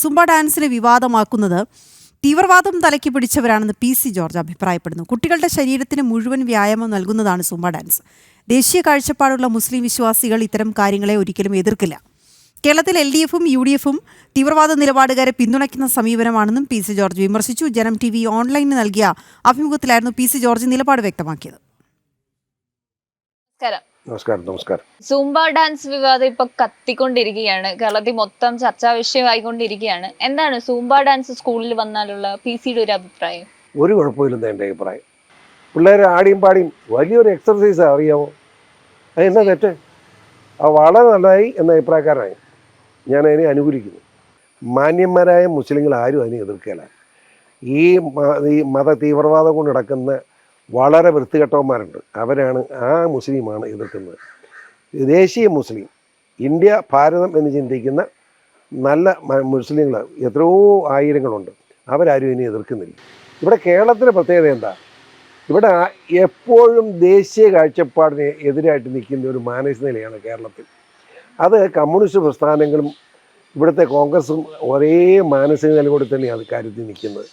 Zumba ഡാൻസിനെ വിവാദമാക്കുന്നത് തീവ്രവാദം തലയ്ക്ക് പിടിച്ചവരാണെന്ന് P C George അഭിപ്രായപ്പെടുന്നു. കുട്ടികളുടെ ശരീരത്തിന് മുഴുവൻ വ്യായാമം നൽകുന്നതാണ് സുംബ ഡാൻസ്. ദേശീയ കാഴ്ചപ്പാടുള്ള മുസ്ലിം വിശ്വാസികൾ ഇത്തരം കാര്യങ്ങളെ ഒരിക്കലും എതിർക്കില്ല. കേരളത്തിൽ എൽ ഡി എഫും യു ഡി എഫും തീവ്രവാദ നിലപാടുകാരെ പിന്തുണയ്ക്കുന്ന സമീപനമാണെന്നും പി സി ജോർജ് വിമർശിച്ചു. ജനം ടി വി ഓൺലൈനിൽ നൽകിയ അഭിമുഖത്തിലായിരുന്നു പി സി ജോർജ് നിലപാട് വ്യക്തമാക്കിയത്. നമസ്കാരം. നമസ്കാരം നമസ്കാരം. സൂംബ ഡാൻസ് വിവാദം ഇപ്പൊ കത്തിക്കൊണ്ടിരിക്കുകയാണ്. കേരളത്തിൽ മൊത്തം ചർച്ചാ വിഷയമായിക്കൊണ്ടിരിക്കുകയാണ്. എന്താണ് സൂംബ ഡാൻസ് സ്കൂളിൽ വന്നാലുള്ള പി സിയുടെ ഒരു അഭിപ്രായം? ഒരു കുഴപ്പമില്ലെന്ന് എന്റെ അഭിപ്രായം. പിള്ളേർ ആടിയും പാടിയും വലിയൊരു എക്സർസൈസ് അറിയാമോ അതെന്താ തെറ്റ്? അത് വളരെ നല്ലതായി എന്ന അഭിപ്രായക്കാരനായി. ഞാൻ അതിനെ അനുകൂലിക്കുന്നു. മാന്യന്മാരായ മുസ്ലിങ്ങൾ ആരും അതിനെ എതിർക്കുകയില്ല. ഈ മത തീവ്രവാദം കൊണ്ട് നടക്കുന്ന വളരെ വൃത്തികെട്ടവന്മാരുണ്ട്. അവരാണ് ആ മുസ്ലിമാണ് എതിർക്കുന്നത്. ദേശീയ മുസ്ലിം ഇന്ത്യ ഭാരതം എന്ന് ചിന്തിക്കുന്ന നല്ല മുസ്ലിങ്ങൾ എത്രയോ ആയിരങ്ങളുണ്ട്. അവരാരും ഇനി എതിർക്കുന്നില്ല. ഇവിടെ കേരളത്തിലെ പ്രത്യേകത എന്താ? ഇവിടെ എപ്പോഴും ദേശീയ കാഴ്ചപ്പാടിന് എതിരായിട്ട് നിൽക്കുന്ന ഒരു മാനസികനിലയാണ് കേരളത്തിൽ. അത് കമ്മ്യൂണിസ്റ്റ് പ്രസ്ഥാനങ്ങളും ഇവിടുത്തെ കോൺഗ്രസും ഒരേ മാനസിക നിലകൂടി തന്നെയാണ് കാര്യത്തിൽ നിൽക്കുന്നത്.